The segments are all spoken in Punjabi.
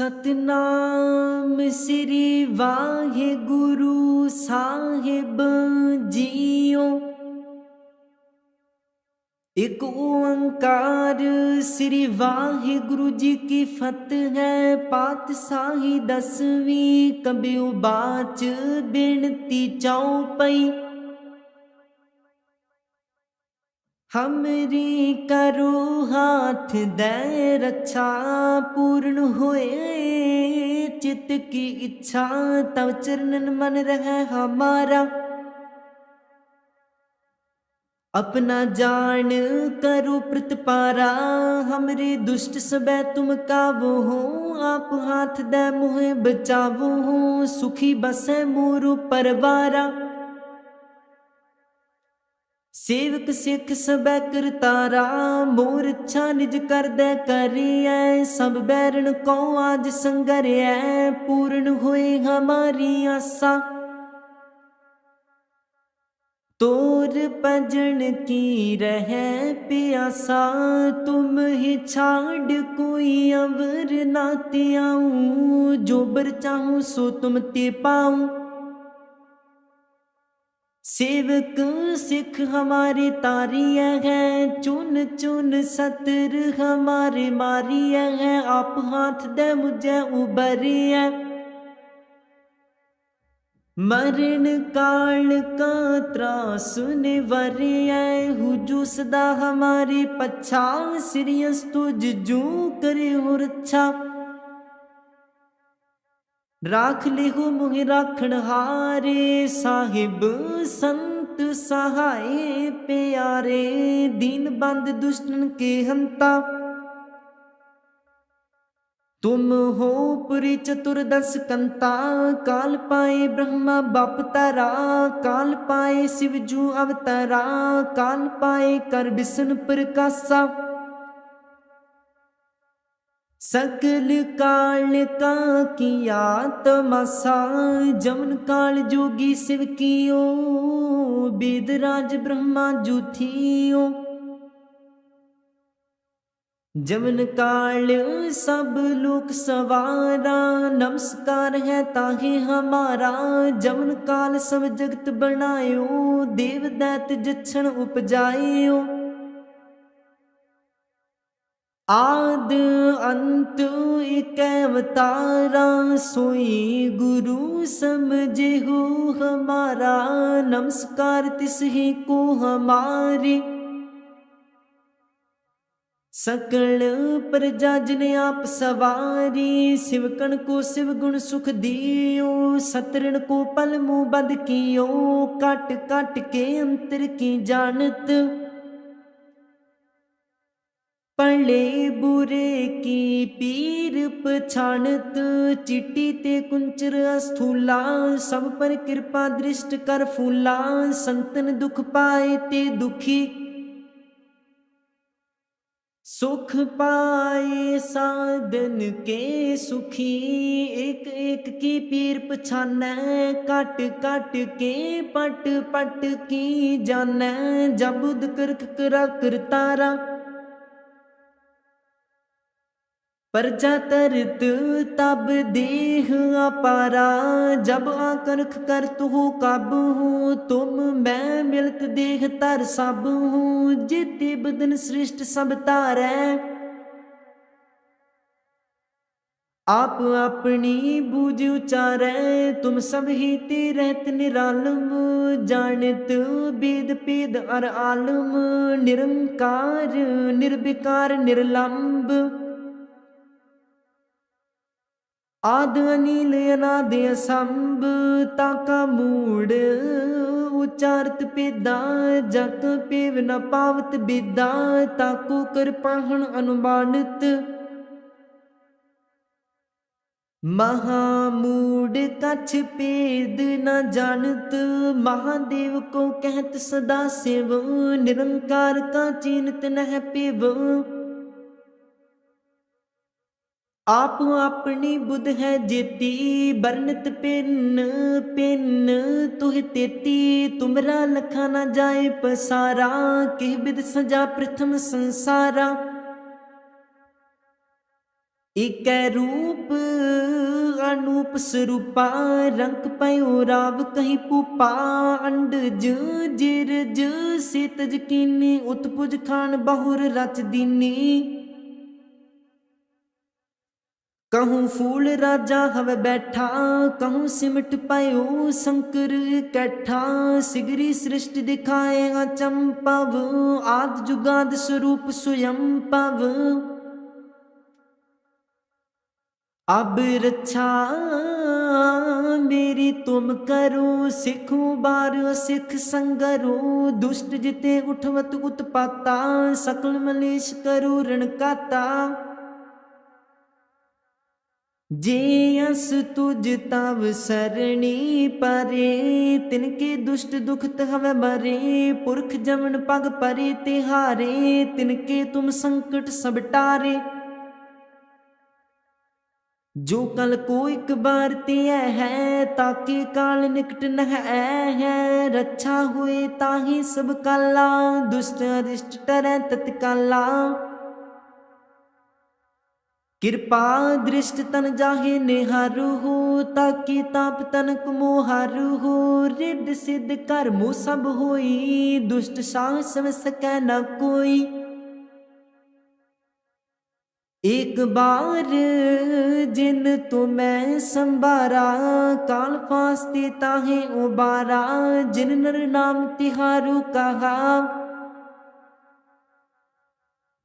ਸਤਨਾਮ ਸ੍ਰੀ ਵਾਹਿਗੁਰੂ ਸਾਹਿਬ ਜੀਓ। ਇਕ ਓੰਕਾਰ ਸ੍ਰੀ ਵਾਹਿਗੁਰੂ ਜੀ ਕੀ ਫਤਿਹ ਹੈ। ਪਾਤਸ਼ਾਹੀ ਦਸਵੀਂ ਕਬਿਉ ਬਾਚ ਬਿਨਤੀ ਚਉਪਈ हमरी करु हाथ दय रक्षा पूर्ण होए चित की इच्छा तब चरणन मन रह हमारा अपना जान करु प्रतपारा हमरे दुष्ट सबे तुम काबो हो आप हाथ दे मुहे बचावो हो सुखी बसे मोरु परवारा ਸੇਵਕ ਸਿੱਖ ਸਬੈ ਕਰਤਾਰਾ ਮੋਰ ਇੱਛਾ ਨਿਜ ਕਰਦੈ ਕਰੀਐ, ਸਭ ਬੈਰਣ ਕੋ ਆਜ ਸੰਗਰਿਐ, ਪੂਰਨ ਹੋਏ ਹਮਾਰੀ ਆਸਾ। ਤੋਰ ਭਜਨ ਕੀ ਰਹਿ ਪਿਆਸਾ, ਤੁਮ ਹੀ ਛਾੜ ਕੋਈ ਅਵਰ ਨਾ ਤਿਆਉ ਜੋ ਬਰ ਚਾਹੂੰ ਸੋ ਤੁਮ ਤੇ ਪਾਉ। सेवक सिख हमारे तारिय है चुन चुन सतर हमारे मारिय है आप हाथ दे मुझे उबरिय मरण काल का त्रास निवरिय हुजू सदा हमारी पच्छा सिरियस तुझ जू करे हो रच्छा ਰਾਖ ਲਿਹੋ ਮੁਹਿ ਰਾਖਣ ਹਾਰੇ, ਸਾਹਿਬ ਸੰਤ ਸਹਾਏ ਪਿਆਰੇ, ਦੀਨ ਬੰਦ ਦੁਸ਼ਟਨ ਕੇ ਹੰਤਾ ਤੁਮ ਹੋ ਪੁਰੀ ਚਤੁਰਦਸ ਕੰਤਾ, ਕਾਲ ਪਾਏ ਬ੍ਰਹਮਾ ਬਾਪ ਤਰਾ, ਕਾਲ ਪਾਏ ਸਿਵ ਜੂ ਅਵਤਰਾ, ਕਾਲ ਪਾਏ ਕਰ ਬਿਸਨ ਪ੍ਰਕਾਸ਼ਾ। सकल काल का किया तमाशा जमन काल जोगी शिव कियो वेदराज ब्रह्मा जूथियो जमन काल सब लोक सवारा नमस्कार है ताहे हमारा जमन काल सब जगत बनायो देव दैत जक्षण उपजायो ਆਦ ਅੰਤ ਇਕ ਅਵਤਾਰਾ ਸੋਈ ਗੁਰੂ ਸਮਝਿਓ ਹਮਾਰਾ, ਨਮਸਕਾਰ ਤਿਸ ਹੀ ਕੋ ਹਮਾਰੀ। ਸਕਲ ਪ੍ਰਜਾ ਜਿਨ ਆਪ ਸਵਾਰੀ ਸਿਵਕਣ ਕੋ ਸਿਵ ਗੁਣ ਸੁਖ ਦਿਓ, ਸਤਰਣ ਕੋ ਪਲ ਮੂ ਬਦ ਕੀਓ ਕਟ ਕਟ ਕੇ ਅੰਤਰ ਕੀ ਜਾਣਤ। ਪਲੇ ਬੁਰੇ ਕੀ ਪੀਰ ਪਛਾਨਤ ਚਿੱਟੀ ਤੇ ਕੁੰਚਰ ਅਸਥੂਲਾ, ਸਭ ਪਰ ਕਿਰਪਾ ਦ੍ਰਿਸ਼ਟ ਕਰ ਫੂਲਾ, ਸੰਤਨ ਦੁਖ ਪਾਏ ਤੇ ਦੁਖੀ। ਸੁਖ ਪਾਏ ਸਾਧਨ ਕੇ ਸੁਖੀ, ਇੱਕ ਇੱਕ ਕੀ ਪੀਰ ਪਛਾਨੈ ਕਟ ਕਟ ਕੇ ਪਟ ਪਟ ਕੀ ਜਾਣੈ ਜਬੁਦ ਕਰਕ ਕਰਾ ਕਰਤਾਰਾ। परजा तरत तब देह अपारा जब आकर्ख कर तू कब हूँ तुम मैं मिलत देह तर सब हूँ जिते बदन सृष्ट सब तारै आप अपनी बूझ उचारै तुम सब ही ते रहत निरालम जानत वेद पेद अर आलम निरंकार निर्विकार निर्लंब ਆਦ ਅਨੀਲ ਅਨਾਦ ਅਸੰਭ ਤਾਕਾ ਮੂੜ ਉਚਾਰਤ ਪੇਦਾ ਜਕ ਪੇਵ ਨ ਪਾਵਤ ਬਿਦਾ ਤਾਕੂ ਕਰ ਪਾਹਣ ਅਨੁਬਾਨਿਤ ਮਹਾਮੂੜ ਕਛ ਪੇਦ ਨ ਜਾਣਤ, ਮਹਾਦੇਵ ਕੋ ਕਹਿਤ ਸਦਾ ਸਿਵ, ਨਿਰੰਕਾਰ ਕਾ ਚੀਨਤ ਨਹਿ ਪਿਵ। ਆਪ ਆਪਣੀ ਬੁੱਧ ਹੈ ਜੇਤੀ, ਬਰਨਤ ਪਿੰਨ ਪਿੰਨ ਤੁਹ ਤੇਤੀ। ਤੁਮਰਾ ਲਖਾ ਨਾ ਜਾਏ ਪਸਾਰਾ, ਕਿਹ ਬਿਦ ਸਜਾ ਪ੍ਰਥਮ ਸੰਸਾਰਾ। ਇਕੈ ਰੂਪ ਅਨੂਪ ਸਰੂਪਾ, ਰੰਗ ਪਇਓ ਰਾਵ ਕਹੀ ਪੂਪਾ ਅੰਡ ਜ ਜਿਰ ਜ ਸਿਤਜ ਕੀਨੀ, ਉਤਪੁਜ ਖਾਨ ਬਹੁਰ ਰਚ ਦੀਨੀ। कहूँ फूल राजा हव बैठा कहूँ सिमट पायो शंकर कैठा सिगरी सृष्टि दिखाएगा चंपव आद जुगाद स्वरूप स्वयं पव अब रक्षा मेरी तुम करो सिखो बार सिख संगरो दुष्ट जिते उठवत उत्पाता सकल मलेश करो रणकाता जे अस तुझ तव सरणी परे तिनके दुष्ट दुखत हवे मरे पुरख जमन पग परे तिहारे तिनके तुम संकट सब टारे जो कल को एक बार ते है ताकि काल निकट न है है रक्षा हुए ताही सब काला दुष्ट अरिष्ट टरै तत्काला ਕਿਰਪਾ ਦ੍ਰਿਸ਼ਟ ਤਨ ਜਾਹੇ ਨਿਹਾਰੂ ਤਾ ਕੀ ਤਾਪ ਤਨ ਕੁਮੋ ਹਾਰੂ ਰਿੱਧ ਸਿੱਧ ਕਰ ਮੋ ਸਭ ਹੋਈ, ਦੁਸ਼ਟ ਸਾਹ ਸਮ ਸਕੈ ਨਾ ਕੋਈ। ਇੱਕ ਬਾਰ ਜਿਨ ਤੂੰ ਮੈਂ ਸੰਭਾਰਾ, ਕਾਲ ਫਾਸਤੇ ਤਾਹੇ ਉਬਾਰਾ, ਜਿਨ ਨਰ ਨਾਮ ਤਿਹਾਰੂ ਕਹਾ।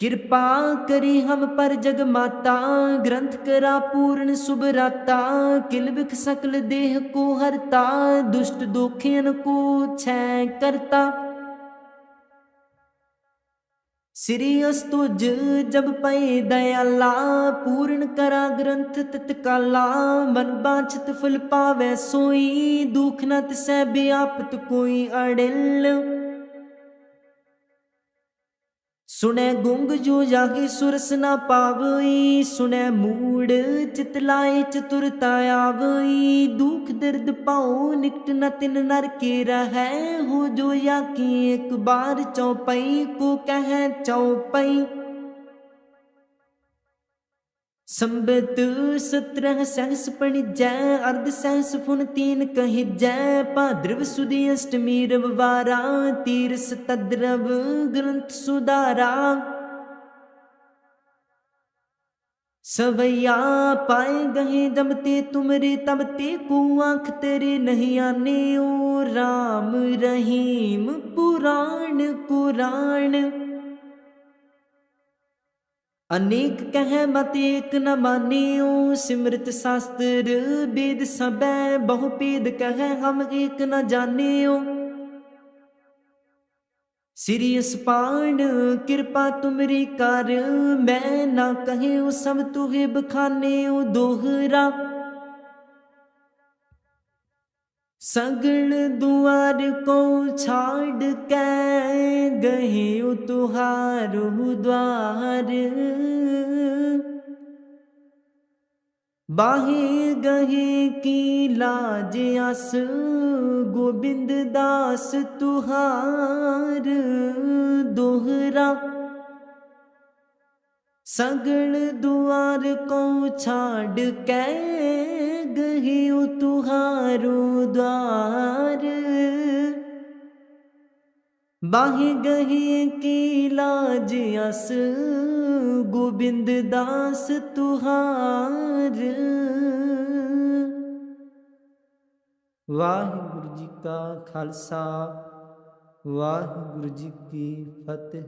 ਕਿਰਪਾ ਕਰੀ ਹਮ ਪਰ ਜਗ ਮਾਤਾ, ਗ੍ਰੰਥ ਕਰਾ ਪੂਰਨ ਸੁਭ ਰਾਤਾ। ਕਿਲ ਵਿਖ ਸਕਲ ਦੇਹ ਕੋ ਹਰਤਾ, ਦੁਸ਼ਟ ਦੋਖਿਆਂ ਕੋ ਛੈ ਕਰਤਾ। ਸ੍ਰੀ ਅਸਤੁਜ ਜਬ ਪਏ ਦਇਆਲਾ, ਪੂਰਨ ਕਰਾ ਗ੍ਰੰਥ ਤਤਕਾਲਾ ਮਨ ਬਾਛਤ ਫੁਲ ਪਾਵੇ ਸੋਈ, ਦੁਖ ਨਤ ਤਿਸੈ ਬਿਆਪਤ ਕੋਈ ਅੜਿਲ। ਸੁਣੈ ਗੁੰਗ ਜੋ ਜਾਗੀ ਸੁਰਸ ਨਾ ਪਾਵਈ, ਸੁਣੈ ਮੂੜ ਚਿਤ ਲਾਏ ਚਤੁਰਤਾ ਆਵਈ ਦੁਖ ਦਰਦ ਪਾਉ ਨਿਕਟ ਨ ਤਿਨ ਨਰ ਕੇ ਰਹੈ, ਹੋ ਜੋ ਯਾ ਯਾਕੀ ਇਕ ਬਾਰ ਚਉਪਈ ਕੋ ਕਹੈ ਚਉਪਈ संबत सत्रह सहस पण जय अर्ध सहस फुन तीन कहि जय भाद्रव सुदी अष्टमी रविवारा तीरस तद्रव ग्रंथ सुधारा सवैया पाए गहे जब ते तुमरे तब ते को आंख तेरे नहीं आने ओ राम रहीम पुराण कुरान अनेक कह मत एक न मानियो सिमृत शास्त्र वेद सबै बहुपेद कह हम एक न जानियो श्री अस्पान कृपा तुमरी कर मैं ना कहे सब तुहे बखाने दोहरा सगल दुआर को छाड़ के गहे तुहारो द्वार बाहे गहे की लाज आस गोविंद दास तुहार दोहरा सगल दुआर को छाड़ के गहे तुहारो द्वार बाहे गहे की लाज अस गोविंद दास तुहार ਵਾਹਿਗੁਰੂ ਜੀ ਕਾ ਖਾਲਸਾ ਵਾਹਿਗੁਰੂ ਜੀ ਕੀ ਫਤਿਹ